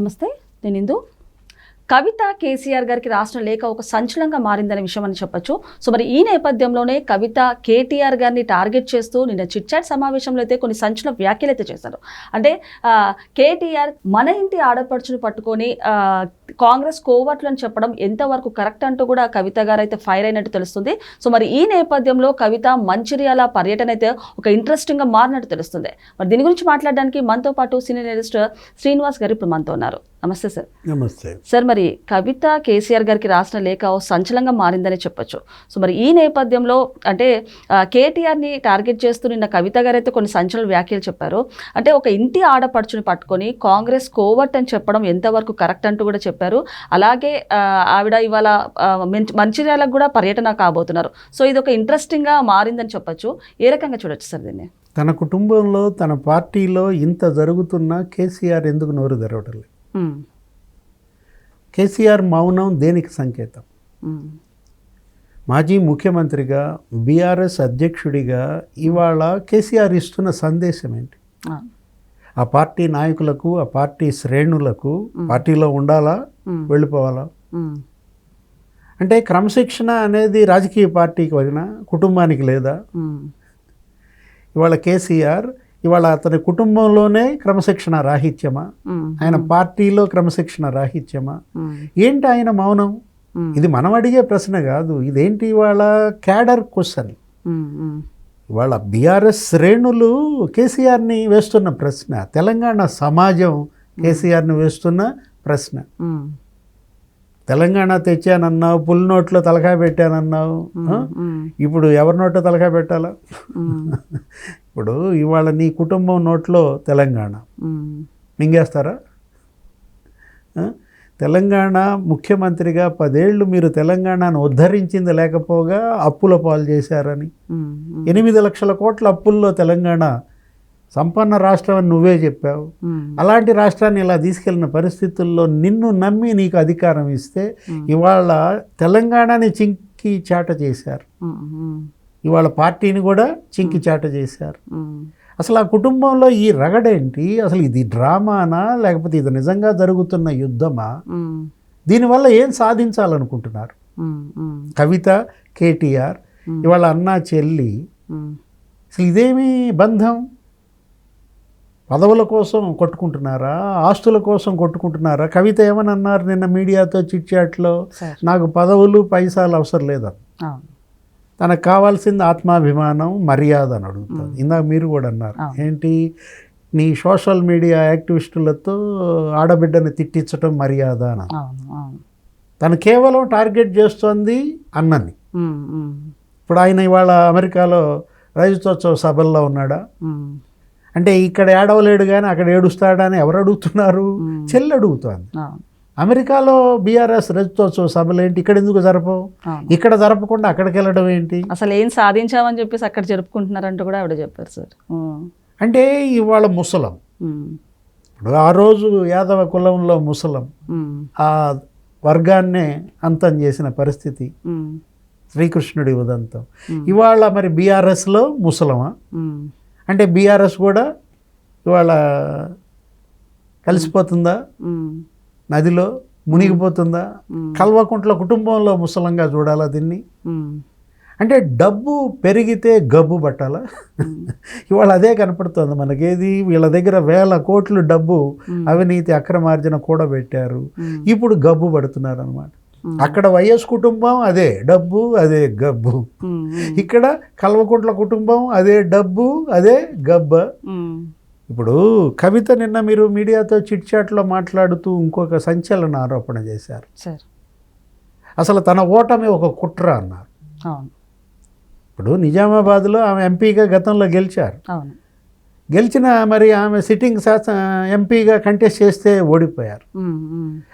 నమస్తే నేను ఇందు. కవిత కేసీఆర్ గారికి రాసిన లేఖ ఒక సంచలనంగా మారిందనే విషయం అని చెప్పొచ్చు. సో మరి ఈ నేపథ్యంలోనే కవిత కేటీఆర్ గారిని టార్గెట్ చేస్తూ నిన్న చిట్చాట్ సమావేశంలో అయితే కొన్ని సంచలన వ్యాఖ్యలు అయితే చేశారు. అంటే కేటీఆర్ మన ఇంటి ఆడపడుచును పట్టుకొని కాంగ్రెస్ కోవట్లు అని చెప్పడం ఎంతవరకు కరెక్ట్ అంటూ కూడా కవిత గారు అయితే ఫైర్ అయినట్టు తెలుస్తుంది. సో మరి ఈ నేపథ్యంలో కవిత మంచిర్యాల పర్యటన అయితే ఒక ఇంట్రెస్టింగ్గా మారినట్టు తెలుస్తుంది. మరి దీని గురించి మాట్లాడడానికి మనతో పాటు సీనియర్ జర్నలిస్ట్ శ్రీనివాస్ గారు ఇప్పుడు మనతో ఉన్నారు. నమస్తే సార్. నమస్తే. సార్ మరి కవిత కేసీఆర్ గారికి రాసిన లేఖ ఓ సంచలనంగా మారిందని చెప్పొచ్చు. సో మరి ఈ నేపథ్యంలో అంటే కేటీఆర్ని టార్గెట్ చేస్తూ నిన్న కవిత గారు అయితే కొన్ని సంచలన వ్యాఖ్యలు చెప్పారు. అంటే ఒక ఇంటి ఆడపడుచుని పట్టుకొని కాంగ్రెస్ కోవర్ట్ అని చెప్పడం ఎంతవరకు కరెక్ట్ అంటూ కూడా చెప్పారు. అలాగే ఆ, ఆవిడ ఇవాళ మంచిర్యాలకు కూడా పర్యటన కాబోతున్నారు. సో ఇది ఒక ఇంట్రెస్టింగ్గా మారిందని చెప్పొచ్చు. ఏ రకంగా చూడొచ్చు సార్ దీన్ని? తన కుటుంబంలో తన పార్టీలో ఇంత జరుగుతున్నా కేసీఆర్ ఎందుకు నోరు తెరవటం లేదు? కేసీఆర్ మౌనం దేనికి సంకేతం? మాజీ ముఖ్యమంత్రిగా బీఆర్ఎస్ అధ్యక్షుడిగా ఇవాళ కేసీఆర్ ఇస్తున్న సందేశం ఏంటి? ఆ, పార్టీ నాయకులకు ఆ పార్టీ శ్రేణులకు పార్టీలో ఉండాలా? వెళ్ళిపోవాలా? అంటే క్రమశిక్షణ అనేది రాజకీయ పార్టీకి వదిన కుటుంబానికి లేదా? ఇవాళ కేసీఆర్ ఇవాళ అతని కుటుంబంలోనే క్రమశిక్షణ రాహిత్యమా? ఆయన పార్టీలో క్రమశిక్షణ రాహిత్యమా? ఏంటి ఆయన మౌనం? ఇది మనం అడిగే ప్రశ్న కాదు. ఇదేంటి ఇవాళ క్యాడర్ క్వశ్చన్? ఇవాళ బీఆర్ఎస్ శ్రేణులు కేసీఆర్ని వేస్తున్న ప్రశ్న తెలంగాణ సమాజం కేసీఆర్ని వేస్తున్న ప్రశ్న. తెలంగాణ తెచ్చానన్నావు పుల్ నోట్లో తలకాయ పెట్టానన్నావు ఇప్పుడు ఎవరి నోట్లో తలకాయ పెట్టాలా? ఇప్పుడు ఇవాళ నీ కుటుంబం నోట్లో తెలంగాణ. మింగేస్తారా? తెలంగాణ ముఖ్యమంత్రిగా పదేళ్ళు మీరు తెలంగాణను ఉద్ధరించింది లేకపోగా అప్పుల పాలు చేశారని. ఎనిమిది లక్షల కోట్ల అప్పుల్లో తెలంగాణ సంపన్న రాష్ట్రం అని నువ్వే చెప్పావు. అలాంటి రాష్ట్రాన్ని ఇలా తీసుకెళ్ళిన పరిస్థితుల్లో నిన్ను నమ్మి నీకు అధికారం ఇస్తే ఇవాళ తెలంగాణని చింకి చాట చేశారు. ఇవాళ పార్టీని కూడా చింకి చాట చేశారు. అసలు ఆ కుటుంబంలో ఈ రగడేంటి? అసలు ఇది డ్రామానా? లేకపోతే ఇది నిజంగా జరుగుతున్న యుద్ధమా? దీనివల్ల ఏం సాధించాలనుకుంటున్నారు? కవిత కేటీఆర్. ఇవాళ అన్న చెల్లి. అసలు ఇదేమి బంధం? పదవుల కోసం కొట్టుకుంటున్నారా? ఆస్తుల కోసం కొట్టుకుంటున్నారా? కవిత ఏమని అన్నారు నిన్న మీడియాతో చిట్చాట్లో నాకు పదవులు పైసాలు అవసరం అవును. తనకు కావాల్సింది ఆత్మాభిమానం మర్యాద అని అడుగుతుంది ఇందాక మీరు కూడా అన్నారు. ఏంటి? నీ సోషల్ మీడియా యాక్టివిస్టులతో ఆడబిడ్డని తిట్టించటం మర్యాద అని తను కేవలం టార్గెట్ చేస్తోంది అన్నని. ఇప్పుడు ఆయన ఇవాళ అమెరికాలో రజతోత్సవ సభల్లో ఉన్నాడా? అంటే ఇక్కడ ఏడవలేడు కానీ అక్కడ ఏడుస్తాడని ఎవరు అడుగుతున్నారు. చెల్లి అడుగుతోంది. అమెరికాలో బీఆర్ఎస్ రజతోత్సవ సభలు ఏంటి? ఇక్కడ ఎందుకు జరపవు? ఇక్కడ జరపకుండా అక్కడికి వెళ్ళడం ఏంటి? అసలు ఏం సాధించామని చెప్పేసి అక్కడ జరుపుకుంటున్నారంటూ కూడా ఆవిడ చెప్పారు సార్. అంటే ఇవాళ ముసలం. ఇప్పుడు ఆ రోజు యాదవ కులంలో ముసలం. ఆ వర్గాన్నే అంతం చేసిన పరిస్థితి శ్రీకృష్ణుడి ఉదంతం. ఇవాళ మరి బీఆర్ఎస్లో ముసలమా? అంటే బీఆర్ఎస్ కూడా ఇవాళ కలిసిపోతుందా? నదిలో మునిగిపోతుందా. కల్వకుంట్ల కుటుంబంలో ముసలంగా చూడాలా దీన్ని? అంటే డబ్బు పెరిగితే గబ్బు పట్టాలా? ఇవాళ అదే కనపడుతుంది మనకేది వీళ్ళ దగ్గర వేల కోట్లు డబ్బు. అవినీతి అక్రమార్జన కూడా పెట్టారు. ఇప్పుడు గబ్బు పడుతున్నారు అనమాట. అక్కడ వైఎస్ కుటుంబం అదే డబ్బు అదే గబ్బు. ఇక్కడ కల్వకుంట్ల కుటుంబం అదే డబ్బు అదే గబ్బ. ఇప్పుడు కవిత నిన్న మీరు మీడియాతో చిట్ చాట్లో మాట్లాడుతూ ఇంకొక సంచలన ఆరోపణ చేశారు. సార్. అసలు తన ఓటమి ఒక కుట్ర అన్నారు. అవును. ఇప్పుడు నిజామాబాద్లో ఆమె ఎంపీగా గతంలో గెలిచారు. అవును. గెలిచిన మరి ఆమె సిట్టింగ్ శాసన ఎంపీగా కంటెస్ట్ చేస్తే ఓడిపోయారు.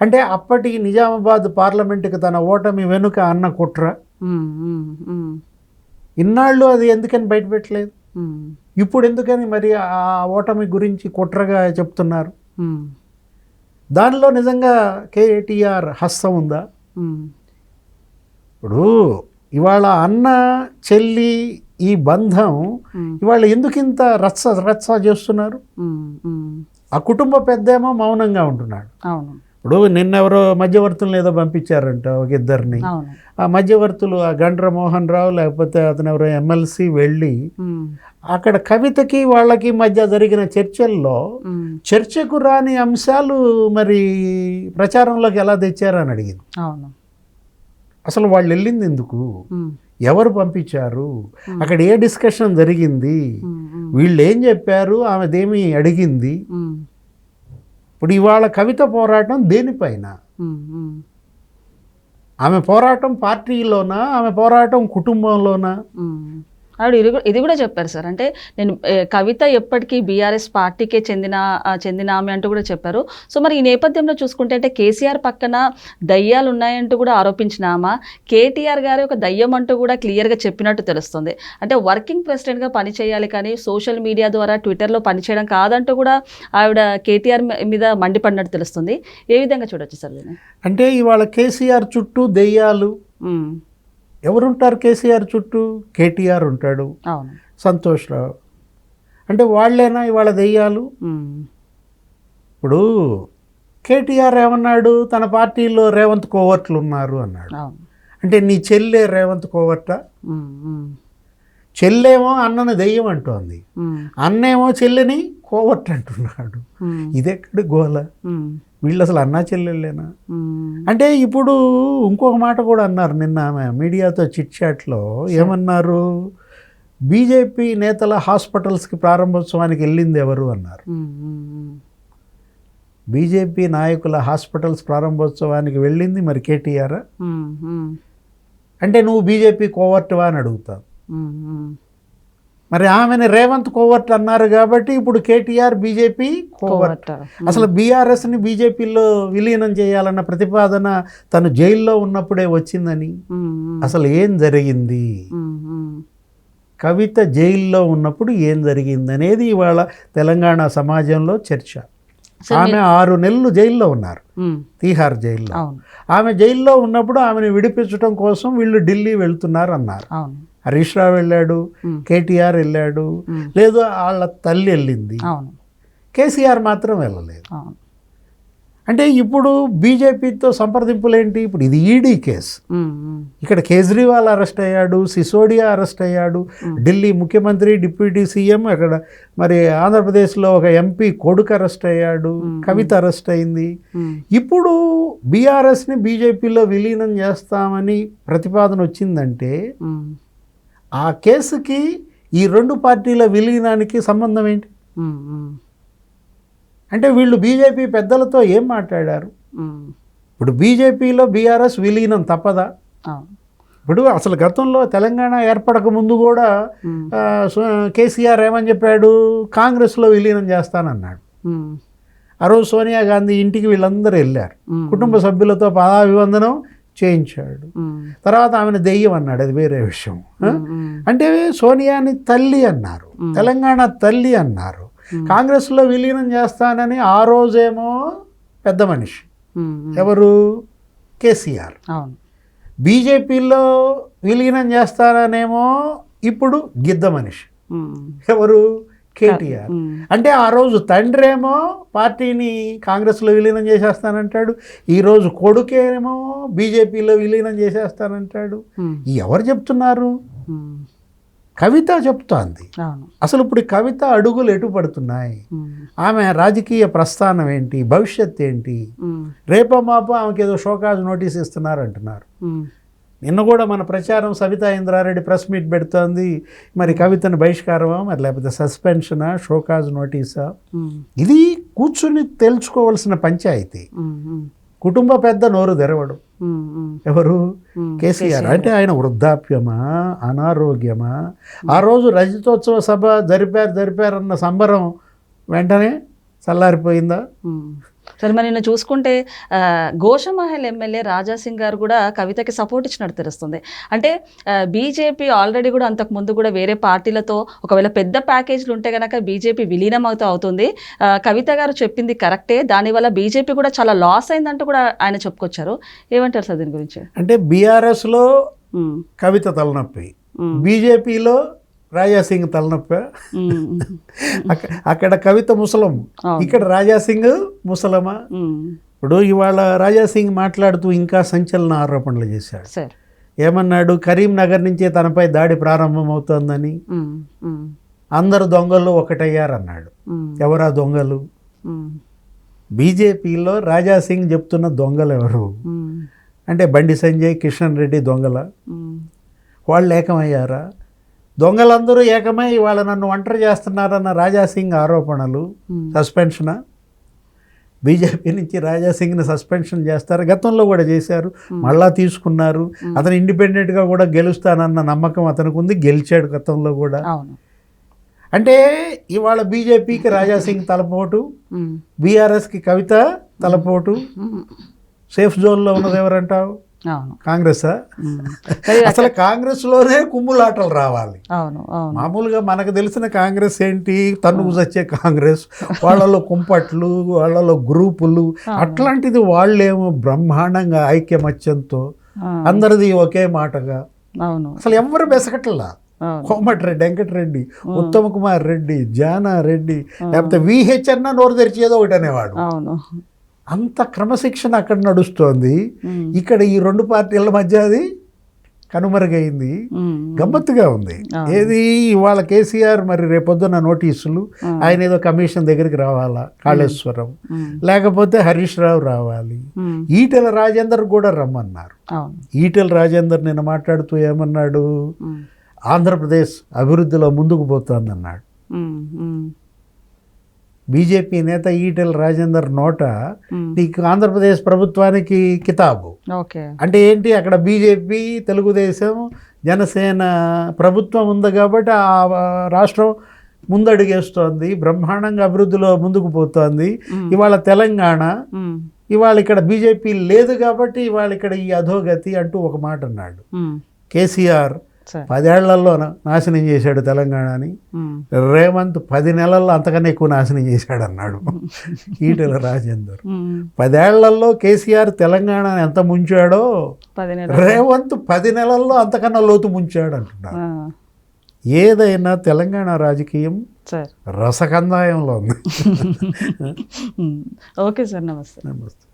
అంటే అప్పటి నిజామాబాద్ పార్లమెంటుకి తన ఓటమి వెనుక అన్న కుట్ర. ఇన్నాళ్ళు అది ఎందుకని బయటపెట్టలేదు? ఇప్పుడు ఎందుకని మరి ఆ ఓటమి గురించి కుట్రగా చెప్తున్నారు? దానిలో నిజంగా కేటీఆర్ హస్తం ఉందా? ఇప్పుడు ఇవాళ అన్న చెల్లి ఈ బంధం ఇవాళ ఎందుకు ఇంత రచ్చ రచ్చ చేస్తున్నారు? ఆ కుటుంబ పెద్ద ఏమో మౌనంగా ఉంటున్నాడు. ఇప్పుడు నిన్నెవరో మధ్యవర్తులను ఏదో పంపించారంట ఒక ఇద్దరిని. ఆ మధ్యవర్తులు ఆ గండ్ర మోహన్ రావు లేకపోతే అతను ఎవరో ఎమ్మెల్సీ వెళ్ళి అక్కడ కవితకి వాళ్ళకి మధ్య జరిగిన చర్చల్లో చర్చకు రాని అంశాలు మరి ప్రచారంలోకి ఎలా తెచ్చారని అడిగింది. అవును. అసలు వాళ్ళు వెళ్ళింది ఎందుకు? ఎవరు పంపించారు? అక్కడ ఏ డిస్కషన్ జరిగింది? వీళ్ళు ఏం చెప్పారు? ఆమెదేమి అడిగింది? ఇప్పుడు ఇవాళ కవిత పోరాటం దేనిపైన? ఆమె పోరాటం పార్టీలోనా? ఆమె పోరాటం కుటుంబంలోనా? ఆవిడ ఇది ఇది కూడా చెప్పారు సార్. అంటే నేను కవిత ఎప్పటికీ బీఆర్ఎస్ పార్టీకే చెందిన చెందిన ఆమె అంటూ కూడా చెప్పారు. సో మరి ఈ నేపథ్యంలో చూసుకుంటే అంటే కేసీఆర్ పక్కన దయ్యాలు ఉన్నాయంటూ కూడా ఆరోపించిన ఆమె కేటీఆర్ గారి ఒక దయ్యం అంటూ కూడా క్లియర్గా చెప్పినట్టు తెలుస్తుంది. అంటే వర్కింగ్ ప్రెసిడెంట్గా పనిచేయాలి కానీ సోషల్ మీడియా ద్వారా ట్విట్టర్లో పనిచేయడం కాదంటూ కూడా ఆవిడ కేటీఆర్ మీద మండిపడినట్టు తెలుస్తుంది. ఏ విధంగా చూడొచ్చు సార్ అంటే ఇవాళ కేసీఆర్ చుట్టూ దెయ్యాలు ఎవరుంటారు కేసీఆర్ చుట్టూ? కేటీఆర్ ఉంటాడు. సంతోష్ రావు. అంటే వాళ్ళేనా ఇవాళ దెయ్యాలు? ఇప్పుడు కేటీఆర్ ఏమన్నాడు? తన పార్టీలో రేవంత్ కోవర్ట్లు ఉన్నారు అన్నాడు. అంటే నీ చెల్లె రేవంత్ కోవర్ట? చెల్లేమో అన్నని దెయ్యం అంటోంది. అన్నేమో చెల్లిని కోవర్ట్ అంటున్నాడు. ఇదెక్కడి గోల. వీళ్ళు అసలు అన్నా చెల్లెళ్ళేనా? అంటే ఇప్పుడు ఇంకొక మాట కూడా అన్నారు నిన్న ఆమె మీడియాతో చిట్ చాట్లో. ఏమన్నారు? బీజేపీ నేతల హాస్పిటల్స్కి ప్రారంభోత్సవానికి వెళ్ళింది ఎవరు అన్నారు. బీజేపీ నాయకుల హాస్పిటల్స్ ప్రారంభోత్సవానికి వెళ్ళింది మరి కేటీఆర్. అంటే నువ్వు బీజేపీ కోవర్ట్వా అని అడుగుతావు. మరి ఆమెను రేవంత్ కోవర్ట్ అన్నారు కాబట్టి ఇప్పుడు కేటీఆర్ బీజేపీ కోవర్ట్. అసలు బీఆర్ఎస్ని బీజేపీలో విలీనం చేయాలన్న ప్రతిపాదన తను జైల్లో ఉన్నప్పుడే వచ్చిందని. అసలు ఏం జరిగింది. కవిత జైల్లో ఉన్నప్పుడు ఏం జరిగింది అనేది ఇవాళ తెలంగాణ సమాజంలో చర్చ. ఆమె ఆరు నెలలు జైల్లో ఉన్నారు. తీహార్ జైల్లో. ఆమె జైల్లో ఉన్నప్పుడు ఆమెను విడిపించడం కోసం వీళ్ళు ఢిల్లీ వెళ్తున్నారు అన్నారు. హరీష్ రావు వెళ్ళాడు కేటీఆర్ వెళ్ళాడు లేదు వాళ్ళ తల్లి వెళ్ళింది. కేసీఆర్ మాత్రం వెళ్ళలేదు. అంటే ఇప్పుడు బీజేపీతో సంప్రదింపులు ఏంటి ఇప్పుడు ఇది ఈడీ కేసు. ఇక్కడ కేజ్రీవాల్ అరెస్ట్ అయ్యాడు సిసోడియా అరెస్ట్ అయ్యాడు ఢిల్లీ ముఖ్యమంత్రి డిప్యూటీ సీఎం అక్కడ మరి ఆంధ్రప్రదేశ్లో ఒక ఎంపీ కొడుకు అరెస్ట్ అయ్యాడు కవిత అరెస్ట్ అయింది. ఇప్పుడు బీఆర్ఎస్ని బీజేపీలో విలీనం చేస్తామని ప్రతిపాదన వచ్చిందంటే ఆ కేసుకి ఈ రెండు పార్టీల విలీనానికి సంబంధం ఏంటి? అంటే వీళ్ళు బీజేపీ పెద్దలతో ఏం మాట్లాడారు? ఇప్పుడు బీజేపీలో బీఆర్ఎస్ విలీనం తప్పదా? ఇప్పుడు అసలు గతంలో తెలంగాణ ఏర్పడక ముందు కూడా కేసీఆర్ ఏమని చెప్పాడు? కాంగ్రెస్లో విలీనం చేస్తానన్నాడు. ఆ రోజు సోనియా గాంధీ ఇంటికి వీళ్ళందరూ వెళ్ళారు. కుటుంబ సభ్యులతో పాదాభివందనం చేయించాడు. తర్వాత ఆమెను దెయ్యం అన్నాడు అది వేరే విషయం. అంటే సోనియాని తల్లి అన్నారు తెలంగాణ తల్లి అన్నారు. కాంగ్రెస్లో విలీనం చేస్తానని ఆ రోజేమో పెద్ద మనిషి. ఎవరు? కేసీఆర్. బీజేపీలో విలీనం చేస్తారనేమో ఇప్పుడు గిద్ద మనిషి. ఎవరు? కేటీఆర్. అంటే ఆ రోజు తండ్రి ఏమో పార్టీని కాంగ్రెస్లో విలీనం చేసేస్తానంటాడు ఈరోజు కొడుకేమో బీజేపీలో విలీనం చేసేస్తానంటాడు. ఎవరు చెప్తున్నారు? కవిత చెప్తోంది. అసలు ఇప్పుడు కవిత అడుగులు ఎటు పడుతున్నాయి? ఆమె రాజకీయ ప్రస్థానం ఏంటి? భవిష్యత్ ఏంటి? రేపో మాపో ఆమెకి ఏదో షోకాజ్ నోటీస్ ఇస్తున్నారు అంటున్నారు. నిన్న కూడా మన ప్రచారం సవితా ఇంద్రారెడ్డి ప్రెస్ మీట్ పెడుతోంది. మరి కవితను బహిష్కారమా? మరి లేకపోతే సస్పెన్షనా? షోకాజ్ నోటీసా? ఇది కూర్చుని తేల్చుకోవాల్సిన పంచాయతీ. కుటుంబ పెద్ద నోరు తెరవడు. ఎవరు? కేసీఆర్. అంటే ఆయన వృద్ధాప్యమా? అనారోగ్యమా? ఆ రోజు రజతోత్సవ సభ జరిపారు జరిపారన్న సంబరం వెంటనే చల్లారిపోయిందా. సరే మరి నిన్న చూసుకుంటే ఆ, గోషమహల్ ఎమ్మెల్యే రాజాసింగ్ గారు కూడా కవితకి సపోర్ట్ ఇచ్చినట్టు తెలుస్తుంది. అంటే బీజేపీ ఆల్రెడీ కూడా అంతకు ముందు కూడా వేరే పార్టీలతో ఒకవేళ పెద్ద ప్యాకేజీలు ఉంటే కనుక బీజేపీ విలీనం అవుతూ అవుతుంది. కవిత గారు చెప్పింది కరెక్టే దానివల్ల బీజేపీ కూడా చాలా లాస్ అయిందంటూ కూడా ఆయన చెప్పుకొచ్చారు. ఏమంటారు సార్ దీని గురించి? అంటే బీఆర్ఎస్లో కవిత తలనొప్పి. బీజేపీలో రాజాసింగ్ తలనొప్పి. అక్కడ కవిత ముసలం. ఇక్కడ రాజాసింగ్ ముసలమా? ఇప్పుడు ఇవాళ రాజాసింగ్ మాట్లాడుతూ ఇంకా సంచలన ఆరోపణలు చేశాడు. ఏమన్నాడు? కరీంనగర్ నుంచే తనపై దాడి ప్రారంభమవుతోందని. అందరు దొంగలు ఒకటయ్యారన్నాడు. ఎవరా దొంగలు? బీజేపీలో రాజాసింగ్ చెప్తున్న దొంగలు ఎవరు? అంటే బండి సంజయ్ కిషన్ రెడ్డి దొంగల? వాళ్ళు ఏకమయ్యారా? దొంగలందరూ ఏకమై వాళ్ళ నన్ను ఒంటరి చేస్తున్నారన్న రాజాసింగ్ ఆరోపణలు సస్పెన్షనా బీజేపీ నుంచి రాజాసింగ్ని సస్పెన్షన్ చేస్తారు. గతంలో కూడా చేశారు. మళ్ళా తీసుకున్నారు. అతను ఇండిపెండెంట్గా కూడా గెలుస్తానన్న నమ్మకం అతనికి ఉంది గెలిచాడు గతంలో కూడా. అంటే ఇవాళ బీజేపీకి రాజాసింగ్ తలపోటు బీఆర్ఎస్కి కవిత తలపోటు. సేఫ్ జోన్లో ఉన్నది ఎవరంటావు? కాంగ్రెసా? అసలు కాంగ్రెస్లోనే కుమ్ములాటలు రావాలి. అవును అవును. మామూలుగా మనకు తెలిసిన కాంగ్రెస్ ఏంటి? తన్నుకు వచ్చే కాంగ్రెస్ వాళ్ళలో కుంపట్లు వాళ్ళలో గ్రూపులు అట్లాంటిది వాళ్ళేమో బ్రహ్మాండంగా ఐక్యమత్యంతో అందరిది ఒకే మాటగా. అవును. అసలు ఎవరు బెసకట్లా? కోమటిరెడ్డి వెంకటరెడ్డి ఉత్తమ కుమార్ రెడ్డి జానా రెడ్డి లేకపోతే విహెచ్ అన్న నోరు తెరిచేదో ఒకటి అనేవాడు. అవును. అంత క్రమశిక్షణ అక్కడ నడుస్తోంది. ఇక్కడ ఈ రెండు పార్టీల మధ్య అది కనుమరుగైంది. గమ్మత్తుగా ఉంది. ఏది ఇవాళ కేసీఆర్ మరి రేపొద్దున నోటీసులు ఆయన ఏదో కమిషన్ దగ్గరికి రావాలా కాళేశ్వరం. లేకపోతే హరీష్ రావు రావాలి. ఈటెల రాజేందర్ కూడా రమ్మన్నారు. ఈటెల రాజేందర్ నిన్న మాట్లాడుతూ ఏమన్నాడు? ఆంధ్రప్రదేశ్ అభివృద్ధిలో ముందుకు పోతోందన్నాడు. బీజేపీ నేత ఈటెల రాజేందర్ నోట నీకు ఆంధ్రప్రదేశ్ ప్రభుత్వానికి కితాబు. అంటే ఏంటి? అక్కడ బీజేపీ తెలుగుదేశం జనసేన ప్రభుత్వం ఉంది కాబట్టి ఆ రాష్ట్రం ముందడుగేస్తోంది బ్రహ్మాండంగా అభివృద్ధిలో ముందుకు పోతోంది. ఇవాళ తెలంగాణ ఇవాళ ఇక్కడ బీజేపీ లేదు కాబట్టి ఇవాళ ఇక్కడ ఈ అధోగతి అంటూ ఒక మాట అన్నాడు. కేసీఆర్ పదేళ్ళలో నాశనం చేశాడు తెలంగాణని. రేవంత్ పది నెలల్లో అంతకన్నా ఎక్కువ నాశనం చేశాడు అన్నాడు ఈటెల రాజేందర్. పదేళ్ళలో కేసీఆర్ తెలంగాణని ఎంత ముంచాడో రేవంత్ పది నెలల్లో అంతకన్నా లోతు ముంచాడు అంటున్నారు ఆ, ఏదైనా తెలంగాణ రాజకీయం రసకందాయంలో ఉంది. ఓకే సార్ నమస్తే. నమస్తే.